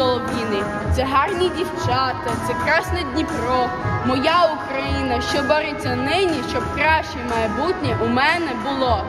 солов'їни. Це гарні дівчата, це красне Дніпро, моя Україна, що бореться нині, щоб краще майбутнє у мене було.